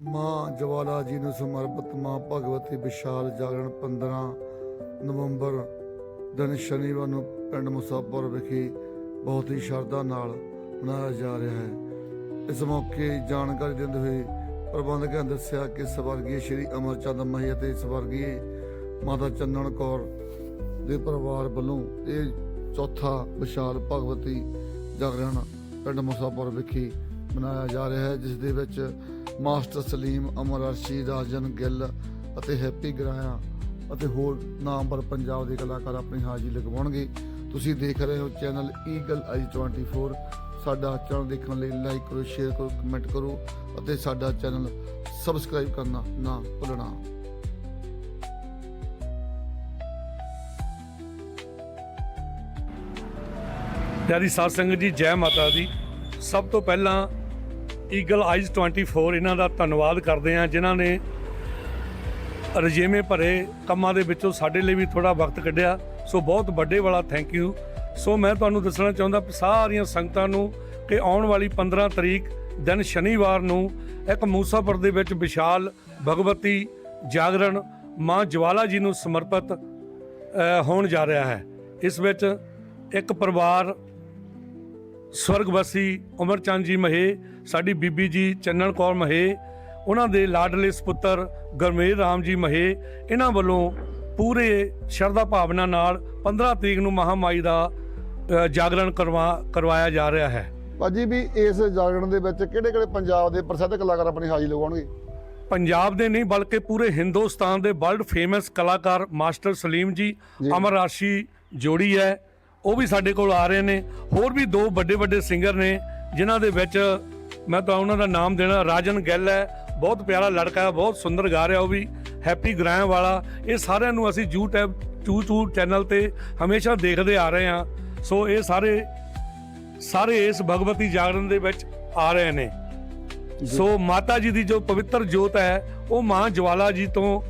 ਮਾਂ ਜਵਾਲਾ ਜੀ ਨੂੰ ਸਮਰਪਿਤ ਮਾਂ ਭਗਵਤੀ ਵਿਸ਼ਾਲ ਜਾਗਰਣ 15 ਨਵੰਬਰ ਦਿਨ ਸ਼ਨੀਵਾਰ ਨੂੰ ਪਿੰਡ ਮੁਸਾਫਰ ਵਿਖੇ ਬਹੁਤ ਹੀ ਸ਼ਰਧਾ ਨਾਲ ਮਨਾਇਆ ਜਾ ਰਿਹਾ ਹੈ। ਇਸ ਮੌਕੇ ਜਾਣਕਾਰੀ ਦਿੰਦੇ ਹੋਏ ਪ੍ਰਬੰਧਕਾਂ ਨੇ ਦੱਸਿਆ ਕਿ ਸਵਰਗੀ ਸ਼੍ਰੀ ਅਮਰਚੰਦ ਮਹੀ ਅਤੇ ਸਵਰਗੀ ਮਾਤਾ ਚੰਨਣ ਕੌਰ ਦੇ ਪਰਿਵਾਰ ਵੱਲੋਂ ਇਹ ਚੌਥਾ ਵਿਸ਼ਾਲ ਭਗਵਤੀ ਜਾਗਰਣ ਪਿੰਡ ਮੁਸਾਫਰ ਵਿਖੇ ਮਨਾਇਆ ਜਾ ਰਿਹਾ ਹੈ, ਜਿਸ ਦੇ ਵਿੱਚ ਮਾਸਟਰ ਸਲੀਮ ਅਮਰ ਅਰਸ਼ੀ, ਰਾਜਨ ਗਿੱਲ ਅਤੇ ਹੈਪੀ ਗਰਾਇਆ ਅਤੇ ਹੋਰ ਨਾਮਵਰ ਪੰਜਾਬ ਦੇ ਕਲਾਕਾਰ ਆਪਣੀ ਹਾਜ਼ਰੀ ਲਗਵਾਉਣਗੇ। ਤੁਸੀਂ ਦੇਖ ਰਹੇ ਹੋ ਚੈਨਲ ਈਗਲ ਆਈ 24 ਸਾਡਾ ਚੈਨਲ ਦੇਖਣ ਲਈ ਲਾਈਕ ਕਰੋ, ਸ਼ੇਅਰ ਕਰੋ, ਕਮੈਂਟ ਕਰੋ ਅਤੇ ਸਾਡਾ ਚੈਨਲ ਸਬਸਕ੍ਰਾਈਬ ਕਰਨਾ ਨਾ ਭੁੱਲਣਾ। ਪਿਆਰੀ ਸਾਧ ਸੰਗਤ ਜੀ, ਜੈ ਮਾਤਾ ਦੀ। ਸਭ ਤੋਂ ਪਹਿਲਾਂ ਈਗਲ ਆਈਜ਼ 24 ਇਹਨਾਂ ਦਾ ਧੰਨਵਾਦ ਕਰਦੇ ਹਾਂ, ਜਿਨ੍ਹਾਂ ਨੇ ਰਜੇਵੇਂ ਭਰੇ ਕੰਮਾਂ ਦੇ ਵਿੱਚੋਂ ਸਾਡੇ ਲਈ ਵੀ ਥੋੜਾ ਵਕਤ ਕੱਢਿਆ। ਸੋ ਬਹੁਤ ਵੱਡੇ ਵਾਲਾ ਥੈਂਕ ਯੂ ਸੋ ਮੈਂ ਤੁਹਾਨੂੰ ਦੱਸਣਾ ਚਾਹੁੰਦਾ ਸਾਰੀਆਂ ਸੰਗਤਾਂ ਨੂੰ ਕਿ ਆਉਣ ਵਾਲੀ 15 ਤਰੀਕ, ਦਿਨ ਸ਼ਨੀਵਾਰ ਨੂੰ ਇੱਕ ਮੂਸਾਪੁਰ ਦੇ ਵਿੱਚ ਵਿਸ਼ਾਲ ਭਗਵਤੀ ਜਾਗਰਣ ਮਾਂ ਜਵਾਲਾ ਜੀ ਨੂੰ ਸਮਰਪਿਤ ਹੋਣ ਜਾ ਰਿਹਾ ਹੈ। ਇਸ ਵਿੱਚ ਇੱਕ ਪਰਿਵਾਰ, ਸਵਰਗਵਾਸੀ ਅਮਰਚੰਦ ਜੀ ਮਹੇ ਸਾਡੀ ਬੀਬੀ ਜੀ ਚੰਨਣ ਕੌਰ ਮਹੇ ਉਹਨਾਂ ਦੇ ਲਾਡਲੇ ਸੁਪੁੱਤਰ ਗਰਮੇਲ ਰਾਮ ਜੀ ਮਹੇ ਇਹਨਾਂ ਵੱਲੋਂ ਪੂਰੇ ਸ਼ਰਧਾ ਭਾਵਨਾ ਨਾਲ 15 ਤਰੀਕ ਨੂੰ ਮਹਾਮਾਈ ਦਾ ਜਾਗਰਣ ਕਰਵਾ ਕਰਵਾਇਆ ਜਾ ਰਿਹਾ ਹੈ। ਭਾਜੀ ਵੀ ਇਸ ਜਾਗਰਣ ਦੇ ਵਿੱਚ ਕਿਹੜੇ ਕਿਹੜੇ ਪੰਜਾਬ ਦੇ ਪ੍ਰਸਿੱਧ ਕਲਾਕਾਰ ਆਪਣੀ ਹਾਜ਼ਰੀ ਲਗਾਉਣਗੇ ਪੰਜਾਬ ਦੇ ਨਹੀਂ ਬਲਕਿ ਪੂਰੇ ਹਿੰਦੁਸਤਾਨ ਦੇ ਵਰਲਡ ਫੇਮਸ ਕਲਾਕਾਰ ਮਾਸਟਰ ਸਲੀਮ ਜੀ ਜੀ। ਅਮਰ ਰਾਸ਼ੀ ਜੋੜੀ ਹੈ ਉਹ ਵੀ ਸਾਡੇ ਕੋਲ ਆ ਰਹੇ ਨੇ। ਹੋਰ ਵੀ ਦੋ ਵੱਡੇ ਵੱਡੇ ਸਿੰਗਰ ਨੇ ਜਿਨ੍ਹਾਂ ਦੇ ਵਿੱਚ ਮੈਂ ਤਾਂ ਉਹਨਾਂ ਦਾ ਨਾਮ ਦੇਣਾ ਰਾਜਨ ਗਿੱਲ ਹੈ। ਬਹੁਤ ਪਿਆਰਾ ਲੜਕਾ ਹੈ, ਬਹੁਤ ਸੁੰਦਰ ਗਾ ਰਿਹਾ ਉਹ ਵੀ। ਹੈਪੀ ਗ੍ਰਾਮ ਵਾਲਾ। ਇਹ ਸਾਰਿਆਂ ਨੂੰ ਅਸੀਂ YouTube ਟੂ ਚੈਨਲ ਤੇ ਹਮੇਸ਼ਾ ਦੇਖਦੇ ਆ ਰਹੇ ਹਾਂ। ਸੋ ਇਹ ਸਾਰੇ ਸਾਰੇ ਇਸ ਭਗਵਤੀ ਜਾਗਰਣ ਦੇ ਵਿੱਚ ਆ ਰਹੇ ਨੇ। ਸੋ ਮਾਤਾ ਜੀ ਦੀ ਜੋ ਪਵਿੱਤਰ ਜੋਤ ਹੈ, ਉਹ ਮਾਂ ਜਵਾਲਾ ਜੀ ਤੋਂ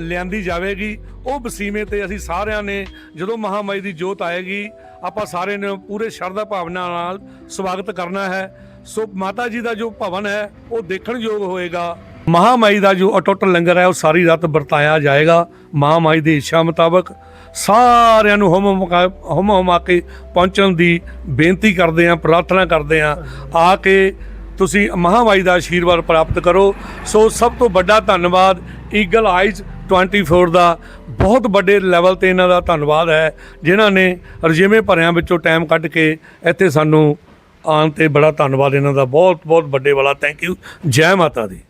ਲਿਆਂਦੀ ਜਾਵੇਗੀ। ਉਹ ਵਸੀਮੇ ਤੇ ਅਸੀਂ ਸਾਰਿਆਂ ਨੇ ਜਦੋਂ ਮਹਾਮਾਈ ਦੀ ਜੋਤ ਆਏਗੀ, ਆਪਾਂ ਸਾਰੇ ਨੇ ਪੂਰੇ ਸ਼ਰਧਾ ਭਾਵਨਾ ਨਾਲ ਸਵਾਗਤ ਕਰਨਾ ਹੈ। ਸੋ ਮਾਤਾ ਜੀ ਦਾ ਜੋ ਭਵਨ ਹੈ, ਉਹ ਦੇਖਣ ਯੋਗ ਹੋਏਗਾ। ਮਹਾਮਾਈ ਦਾ ਜੋ ਅਟੁੱਟ ਲੰਗਰ ਹੈ, ਉਹ ਸਾਰੀ ਰਾਤ ਵਰਤਾਇਆ ਜਾਏਗਾ। ਮਹਾਮਾਈ ਦੀ ਇੱਛਾ ਮੁਤਾਬਕ ਸਾਰਿਆਂ ਨੂੰ ਹਮ ਹਮਾ ਹਮ ਹਮਾ ਕੇ ਪਹੁੰਚਣ ਦੀ ਬੇਨਤੀ ਕਰਦੇ ਆਂ ਪ੍ਰਾਰਥਨਾ ਕਰਦੇ ਆਂ ਆ ਕੇ ਤੁਸੀਂ ਮਹਾਮਾਈ ਦਾ ਆਸ਼ੀਰਵਾਦ ਪ੍ਰਾਪਤ ਕਰੋ। ਸੋ ਸਭ ਤੋਂ ਵੱਡਾ ਧੰਨਵਾਦ ਈਗਲ ਆਈਜ਼ 24 ਦਾ। ਬਹੁਤ ਵੱਡੇ ਲੈਵਲ ਤੇ ਇਹਨਾਂ ਦਾ ਧੰਨਵਾਦ ਹੈ, ਜਿਨ੍ਹਾਂ ਨੇ ਰਜੇਵੇਂ ਭਰਿਆਂ ਵਿੱਚੋਂ ਟਾਈਮ ਕੱਢ ਕੇ ਇੱਥੇ ਸਾਨੂੰ ਆਉਣ ਤੇ ਬੜਾ ਧੰਨਵਾਦ ਇਹਨਾਂ ਦਾ, ਬਹੁਤ ਬਹੁਤ ਵੱਡੇ ਵਾਲਾ ਥੈਂਕ ਯੂ ਜੈ ਮਾਤਾ ਦੀ।